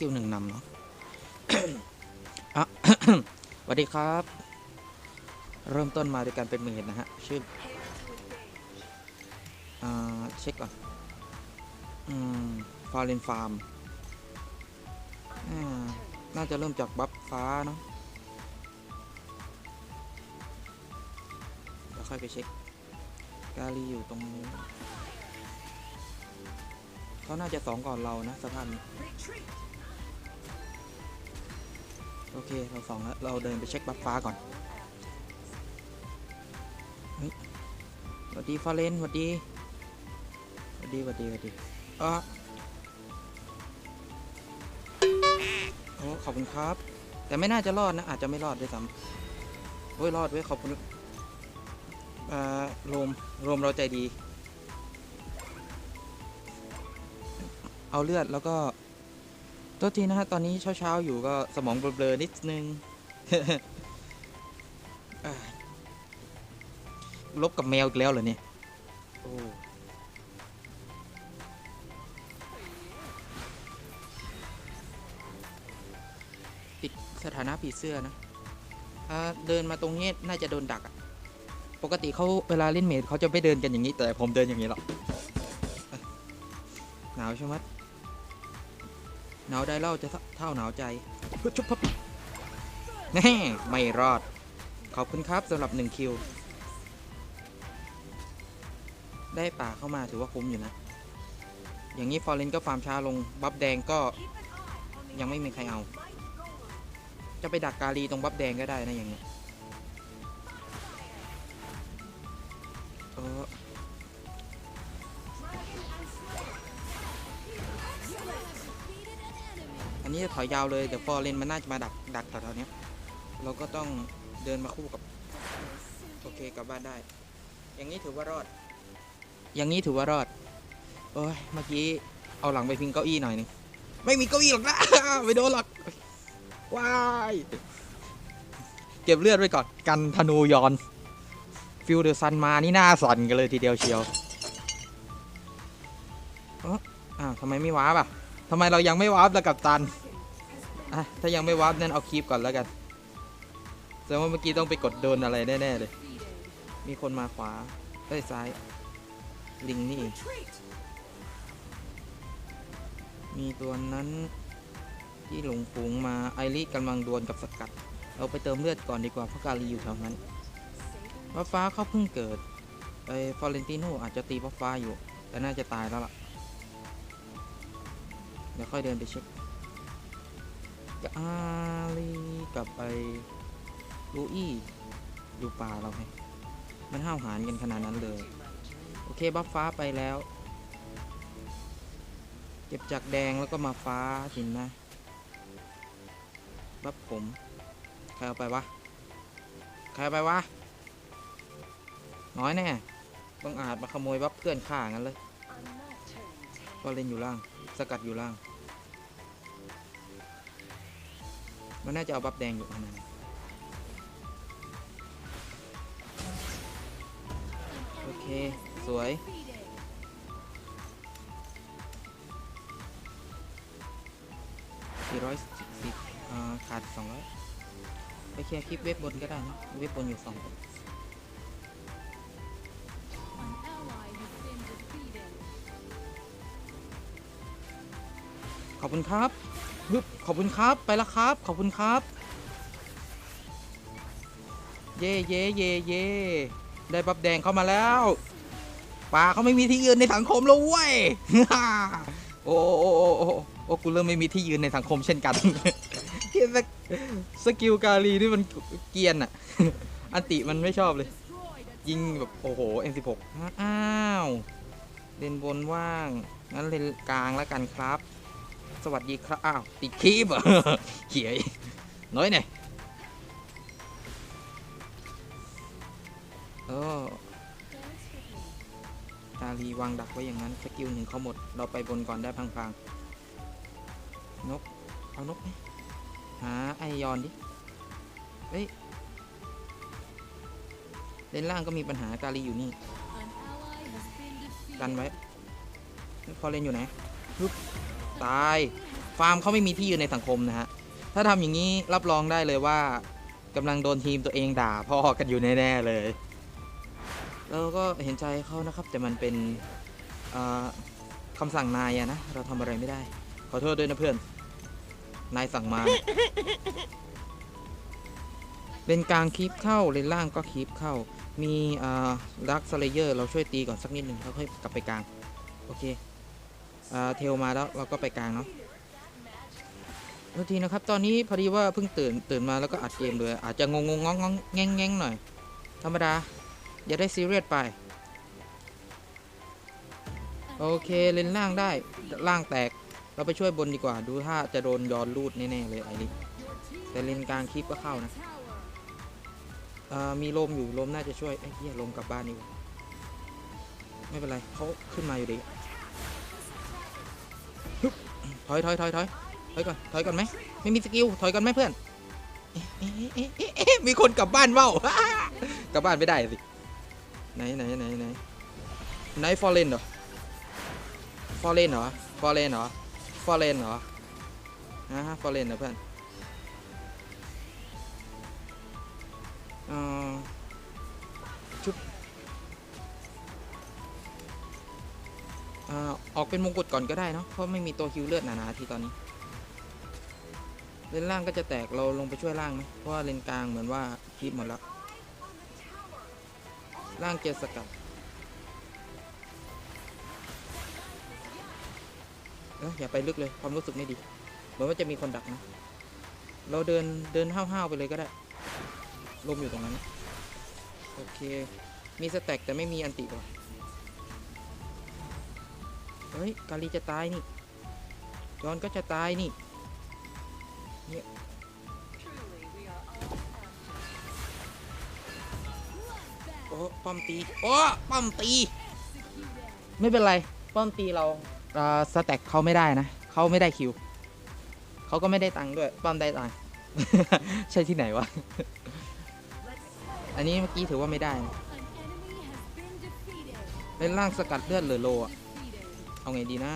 กิลหนึ่งนำเนาะอะสวัสดีครับ เริ่มต้นมาด้วยการเป็นเมดนะฮะ ชื่ออ่าเช็คก่อนอืมฟาเรนฟาร์มอ่าน่าจะเริ่มจากบัฟฟ้าเนาะแล้วค่อยไปเช็ค กาลีอยู่ตรงนี้เขาน่าจะสองก่อนเรานะสภาพนี้ โอเค เราสองแล้ว เราเดินไปเช็คบัฟฟ้าก่อน เฮ้ยสวัสดีฟาเลนสวัสดีสวัสดีสวัสดีสวัสดีอะโอ้ขอบคุณครับ แต่ไม่น่าจะรอดนะ อาจจะไม่รอดด้วยซ้ำโอ้ยรอดเว้ยขอบคุณอ่าโรมโรมเราใจดี เอาเลือดแล้วก็ โทษทีนะฮะ ตอนนี้เช้าๆ อยู่ก็สมองเบลอๆนิดนึง ลบกับแมวอีกแล้วเหรอเนี่ยโอ้ติดสถานะผีเสื้อนะอ่าเดินมาตรงนี้น่าจะโดนดักอะปกติเขาเวลาเล่นเมดเขาจะไม่เดินกันอย่างนี้ แต่ผมเดินอย่างนี้หรอกหนาวใช่ไหม หนาวได้เล่าจะเท่าหนาวใจเฮ้ยชุบพับแน่ไม่รอด ขอบคุณครับสำหรับหนึ่งคิว ได้ป่าเข้ามาถือว่าคุ้มอยู่นะ อย่างนี้ฟอร์เรนก็ฟาร์มช้าลง บัฟแดงก็ยังไม่มีใครเอา จะไปดักกาลีตรงบัฟแดงก็ได้นะอย่างนี้เออ นนี้จะถอยยาวเลยแต่ฟอร์เรนมันน่าจะมาดักดักแถวๆนี้เราก็ต้องเดินมาคู่กับโอเคกลับบ้านได้ อย่างนี้ถือว่ารอด อย่างนี้ถือว่ารอดโอ้ยเมื่อกี้เอาหลังไปพิงเก้าอี้หน่อยหนึงไม่มีเก้าอี้หรอกนะไม่โดนหรอกว้ายเก็บเลือดไว้ก่อนกันธนูยอน ฟิลเดอร์ซันมานี่หน้าสั่นกันเลยทีเดียวเชียวเอ้ออ้าวทำไมไม่ว้าบ่ะ ทำไมเรายังไม่ว้าบแล้วกับตันอะถ้ายังไม่วาร์ปนั่นเอาคลิปก่อนแล้วกันแสดงว่าเมื่อกี้ต้องไปกดโดนอะไรแน่ๆเลย มีคนมาขวาเอ้ยซ้าย ลิงนี่ มีตัวนั้นที่หลงฝูงมาไอริกำลังดวลกับสกัด เราไปเติมเลือดก่อนดีกว่าเพราะกาลีอยู่แถวนั้นว่าฟ้าเขาเพิ่งเกิดไอฟอเรนติโนอาจจะตีว่าฟ้าอยู่ แต่น่าจะตายแล้วล่ะ เดี๋ยวค่อยเดินไปเช็คกับอาลีกับไปลูอี้อยู่ป่าเราไงมันห้าวหาญกันขนาดนั้นเลย โอเค บัฟฟ้าไปแล้ว เก็บจากแดงแล้วก็มาฟ้าสินนะ บัฟผม ใครเอาไปวะ ใครเอาไปวะ น้อยแน่บังอาจมาขโมยบัฟเพื่อนข้างั้นเลย ก็เล่นอยู่ล่าง สกัดอยู่ล่าง มันน่าจะเอาบัฟแดงอยู่ประมาณนั้นโอเค สวย410อ่าขาด200ไปเคลียร์คลิปเว็บบนก็ได้นะ เว็บบนอยู่สองคน ขอบคุณครับฮึบขอบคุณครับ ไปล้วครับ ขอบคุณครับ เย่เย่เย่เย่ได้บับแดงเข้ามาแล้วป่าเขาไม่มีที่ยืนในสังคมแล้วเว้ยโอ้โอ้โอ้โอ้โอ้กูเริ่มไม่มีที่ยืนในสังคมเช่นกันเียสกิลกาลีนี่มันเกียนอะอันติมันไม่ชอบเลย ยิงแบบโอ้โห M16 อ้าวเลนบนว่าง งั้นเลนกลางแล้วกันครับ สวัสดีครับ อ้าว ติดคลิปเหรอเขียน้อยหน่อยเออกาลีวางดักไว้อย่างนั้นสกิลหนึ่งเขาหมด เราไปบนก่อนได้พังๆ นก เอานกไหมหาไอยอนดิ เฮ้ย เลนล่างก็มีปัญหากาลีอยู่นี่ กันไว้พอเลนอยู่ไหนฮึบ ตาย ฟาร์มเขาไม่มีที่ยืนในสังคมนะฮะ ถ้าทำอย่างนี้รับรองได้เลยว่ากำลังโดนทีมตัวเองด่าพ่อกันอยู่แน่ ๆ เลยแล้วก็เห็นใจเขานะครับ แต่มันเป็นอ่าคำสั่งนายอะนะ เราทำอะไรไม่ได้ ขอโทษด้วยนะเพื่อน นายสั่งมา เลนกลางคีบเข้า เลนล่างก็คีบเข้า มีดักสเลเยอร์เราช่วยตีก่อนสักนิดหนึ่งแล้วค่อยกลับไปกลาง โอเค เทลมาแล้วเราก็ไปกลางเนาะโทษทีนะครับตอนนี้พอดีว่าเพิ่งตื่นตื่นมาแล้วก็อัดเกมเลย อาจจะงงงงงงแง่งแง่งหน่อย ธรรมดา อย่าได้ซีเรียสไป โอเคเลนล่างได้ล่างแตกเราไปช่วยบนดีกว่า ดูถ้าจะโดนย้อนรูดแน่ๆเลยไอ้นี่แต่เลนกลางคลิปก็เข้านะมีลมอยู่ลมน่าจะช่วยไอ้เหี้ยลมกลับบ้านนี่ไม่เป็นไรเขาขึ้นมาอยู่ดี ถอยถอยถอยถอยถอยก่อนถอยก่อนไหมไม่มีสกิลถอยก่อนไหมเพื่อนเอ๊ะเอ๊ะเอ๊ะเอ๊ะเอ๊ะมีคนกลับบ้านเว้ากลับบ้านไม่ได้สิไหนไหนไหนไหนไหนฟอร์เรนเหรอฟอร์เรนเหรอฟอร์เรนเหรอฟอร์เรนเหรอฮะฟอร์เรนเหรอเพื่อนอ่อ อออกเป็นมงกุฎก่อนก็ได้เนาะเพราะไม่มีตัวฮิวเลือดหนาๆทีตอนนี้ เลนล่างก็จะแตกเราลงไปช่วยล่างไหมเพราะว่าเลนกลางเหมือนว่าคีบหมดแล้วล่างเจอสกัดเอ้ยอย่าไปลึกเลยความรู้สึกไม่ดี เหมือนว่าจะมีคนดักนะ เราเดินเดินห้าวๆไปเลยก็ได้ ลมอยู่ตรงนั้น โอเค มีสแต็กแต่ไม่มีอันติว่ะ เฮ้ยกาลีจะตายนี่จอนก็จะตายนี่โอ้ป้อมตีโอ้ป้อมตี ไม่เป็นไรป้อมตีเราอ่าสแต็กเขาไม่ได้นะเขาไม่ได้คิวเขาก็ไม่ได้ตังค์ด้วยป้อมได้ตังค์ใช่ที่ไหนวะอันนี้เมื่อกี้ถือว่าไม่ได้นะเล่นล่างสกัดเลือดเหลือโลอะ เอาไงดีนะ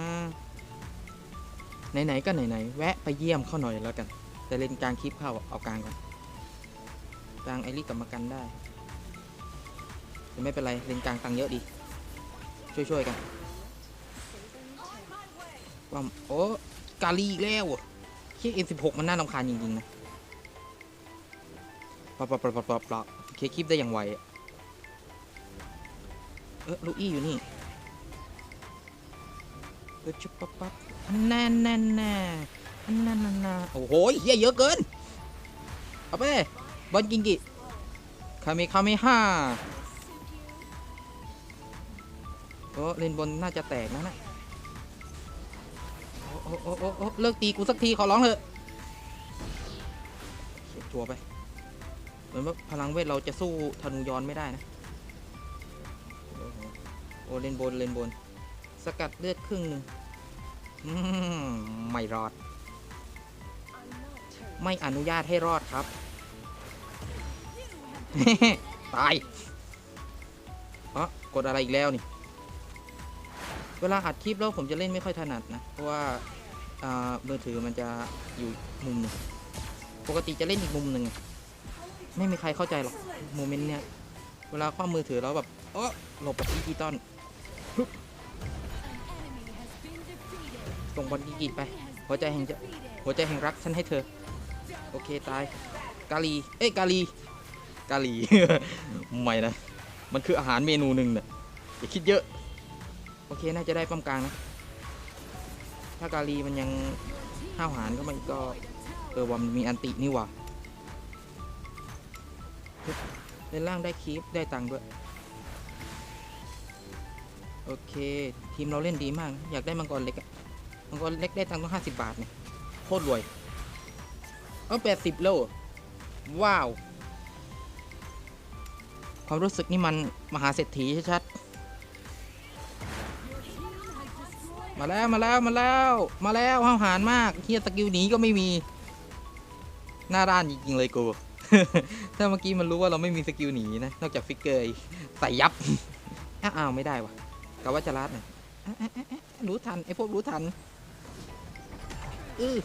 ไหนๆก็ไหนๆแวะไปเยี่ยมเข้าหน่อยแล้วกัน แต่เล่นกลางคลิปเข้าเอากลางก่อนกลางไอริกลับมากันได้แต่ไม่เป็นไรเลนกลางตังเยอะดี ช่วยๆกันว่าโอ้กาลีอีกแล้วเคียเอ็นสิบหกมันน่ารำคาญจริงๆนะปะปะปะปะปะปะเคคลิปได้อย่างไว เออลูอี้อยู่นี่ ออชุบปั๊บปั๊บแน่แน่แน่แน่แน่แน่โอ้โหเฮียเยอะเกิน เอาไป บอลกิงกิคาเมคาเมห้าโอ้เลนบนน่าจะแตกนะนะโอ้โอ้โอ้โอ้เลิกตีกูสักทีขอร้องเถอะจัวไป เหมือนว่าพลังเวทเราจะสู้ธนูย้อนไม่ได้นะ โอ้โหเลนบนเลนบน สกัดเลือดครึ่งหนึ่ง ไม่รอด ไม่อนุญาตให้รอดครับ ตายอ๋อกดอะไรอีกแล้วนี่ เวลาอัดคลิปแล้วผมจะเล่นไม่ค่อยถนัดนะ เพราะว่าอ่ามือถือมันจะอยู่มุมหนึ่งปกติจะเล่นอีกมุมหนึ่งไม่มีใครเข้าใจหรอกโมเมนต์เนี้ย เวลาคว้ามือถือแล้วแบบเออหลบแบบดิจิตอล ส่งบอลกีกีไป หัวใจแห่งหัวใจแห่งรักฉันให้เธอ โอเคตาย กาลี เอ้ยกาลี กาลี ไม่นะ มันคืออาหารเมนูหนึ่งนี่ยอย่าคิดเยอะ โอเคน่าจะได้ป้อมกลางนะ ถ้ากาลีมันยังห้าวหาญก็มันก็ เออว่ามันมีอันตินี่ว่าฮึบเล่นล่างได้คีปได้ตังค์ด้วย โอเค ทีมเราเล่นดีมาก อยากได้มังกรเล็กอะ มังกรเล็กได้ตังค์ต้องห้าสิบบาทเนี่ยโคตรรวยเออแปดสิบโลว้าว ความรู้สึกนี่มันมหาเศรษฐีชัดๆ มาแล้วมาแล้วมาแล้วมาแล้วห้าวหาญมากเฮียสกิลหนีก็ไม่มีหน้าด้านจริงๆเลยกู ถ้าเมื่อกี้มันรู้ว่าเราไม่มีสกิลหนีนะ นอกจากฟิกเกอร์ใส่ยับ อ้าวไม่ได้วะกะว่าจะรัดน่ยอะรู้ทันไอพวกรู้ทัน เออ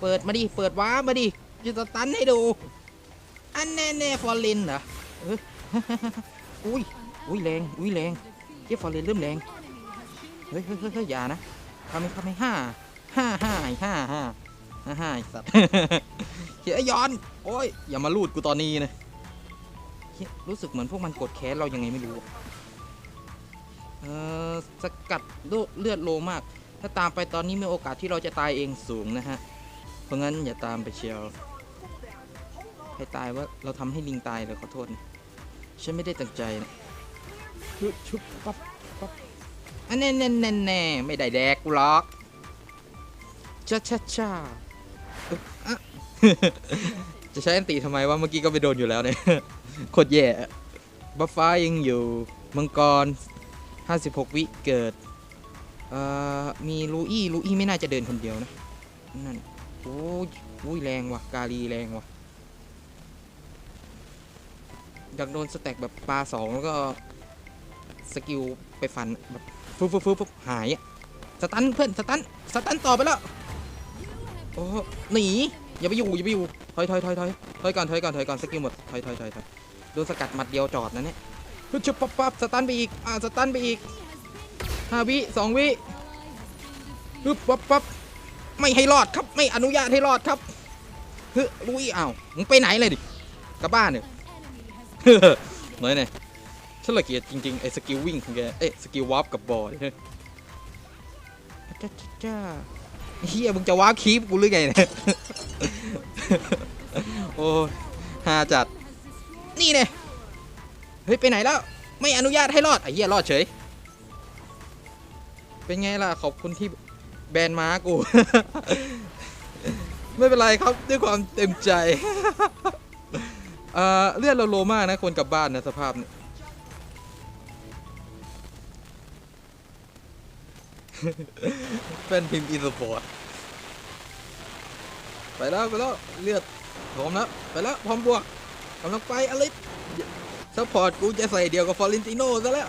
เปิดมาดิ เปิดว้ามาดิจะสตันให้ดู อันแน่แน่ฟอร์เรนเหรอเอออุ้ย อุ้ยแรง อุ้ยแรงเจ้ฟอร์เรนเริ่มแรง เฮ้ยเฮ้ยเฮ้ยอย่านะทำไมทำไมห้าห้าห้าห้าห้าห้าห้าไอ้สัตว์เฮ้ยย้อน โอ้ย อย่ามาลูดกูตอนนี้นะเฮ้ยรู้สึกเหมือนพวกมันกดแค้นเรายังไงไม่รู้ เออสกัดเลือดโลมาก ถ้าตามไปตอนนี้มีโอกาสที่เราจะตายเองสูงนะฮะ เพราะงั้นอย่าตามไปเชียว ให้ตายว่าเราทำให้ลิงตายเลยขอโทษนะฉันไม่ได้ตั้งใจนะชุบชุบปั๊บปั๊บอันแน่แน่แน่แน่ไม่ได้แดกกูหรอกช้าช้าช้าอึ๊บอะจะใช้อันตีทำไมวะเมื่อกี้ก็ไปโดนอยู่แล้วเนี่ยโคตรแย่บัฟฟ้ายังอยู่ มังกร 56 วิเกิด เอ่อมีลูอี้ลูอี้ไม่น่าจะเดินคนเดียวนะนั่นโอ้ยอุ้ยแรงว่ะกาลีแรงว่ะอยากโดนสแต็กแบบปลาสองแล้วก็สกิลไปฟันแบบฟึบฟึบฟึบฟึบหายอะสตันเพื่อนสตันสตันต่อไปแล้วโอ้หนีอย่าไปอยู่อย่าไปอยู่ถอยถอยถอยถอยถอยก่อนถอยก่อนถอยก่อนสกิลหมดถอยถอยถอยถอยโดนสกัดหมัดเดียวจอดนะเนี่ยฮึชุบปั๊บปั๊บสตันไปอีกอ่าสตันไปอีก ห้าวิสองวิฮึบปั๊บปั๊บไม่ให้รอดครับ ไม่อนุญาตให้รอดครับเฮ้ยลุยอ้าวมึงไปไหนเลยดิกลับบ้านเนี่ยน้อยเนี่ยฉันละเกียดจริงๆไอ้สกิลวิ่งของแกเอ้ยสกิลวาร์ปกับบอลเนี่ยจ้าจ้าจ้าเฮียมึงจะวาร์ปคีปกูหรือไงเนี่ยโอ้ฮาจัดนี่เนี่ยเฮ้ยไปไหนแล้ว ไม่อนุญาตให้รอดไอ้เหี้ยรอดเฉย เป็นไงล่ะขอบคุณที่แบนม้ากู ไม่เป็นไรครับด้วยความเต็มใจเอ่อเลือดเราโลมากนะคนกลับบ้านนะสภาพเนี่ยเป็นพิมพ์อีสปอร์ตไปแล้วไปแล้วเลือดพร้อมแล้วไปแล้วพร้อมบวกกำลังไปอลิสซัพพอร์ตกูจะใส่เดียวกับฟอร์เรนติโน่ซะแล้ว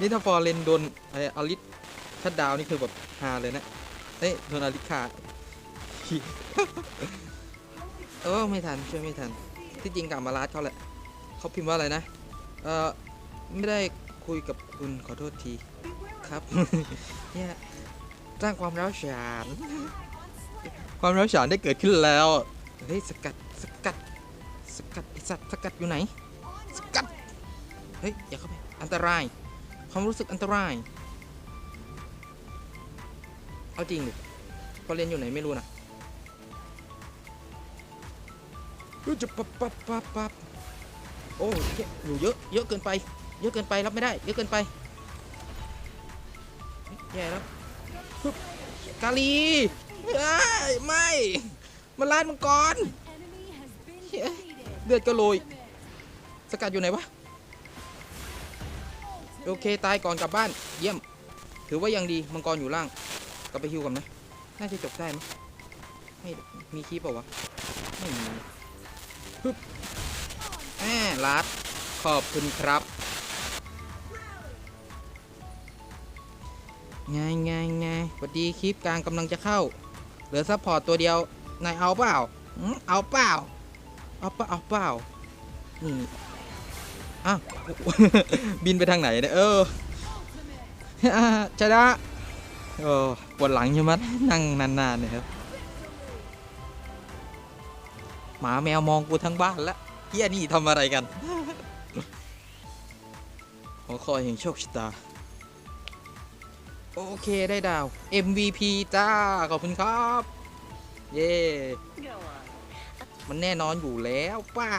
นี่ถ้าฟอร์เรนโดนไออลิสชัดดาวนี่คือแบบฮาเลยนะเอ้ยโดนอลิสขาดเออไม่ทันช่วยไม่ทัน ที่จริงกลับมาลาดเขาแหละเขาพิมพ์ว่าอะไรนะ เออไม่ได้คุยกับคุณขอโทษทีครับเนี่ยสร้างความร้าวฉานความร้าวฉานได้เกิดขึ้นแล้วเฮ้ยสกัดสกัดสกัดไอสัตว์สกัดอยู่ไหน สกัด เฮ้ยอย่าเข้าไป อันตราย ความรู้สึกอันตราย เอาจริงดิพอเรียนอยู่ไหนไม่รู้นะเฮ้จะปับปับปับปับโอ้ยอยู่เยอะ เยอะเกินไป เยอะเกินไปรับไม่ได้ เยอะเกินไป แย่แล้วกาลีไม่ มันลาดมังกรเฮ้ยเลือดก็โรยสกัดอยู่ไหนวะ โอเคตายก่อนกลับบ้านเยี่ยม ถือว่ายังดีมังกรอยู่ล่างกลับไปฮิวกันไหมน่าจะจบได้มั้ยไม่มีคีปเปล่าวะไม่มีฮึบแหมลัดขอบคุณครับไงไงไงสวัสดีคลิปกลางกำลังจะเข้า เหลือซัพพอร์ตตัวเดียวนายเอาเปล่าเอาเปล่า เอาเปล่าเอาเปล่านี่ อ้าวบินไปทางไหนเนี่ยเอออ่าชนะเออปวดหลังใช่ไหมนั่งนานๆเนี่ยครับ หมาแมวมองกูทั้งบ้านแล้วเฮียนี่ทำอะไรกันขอคอยแห่งโชคชะตา โอเคได้ดาว MVP จ้า ขอบคุณครับ เย่มันแน่นอนอยู่แล้วป้า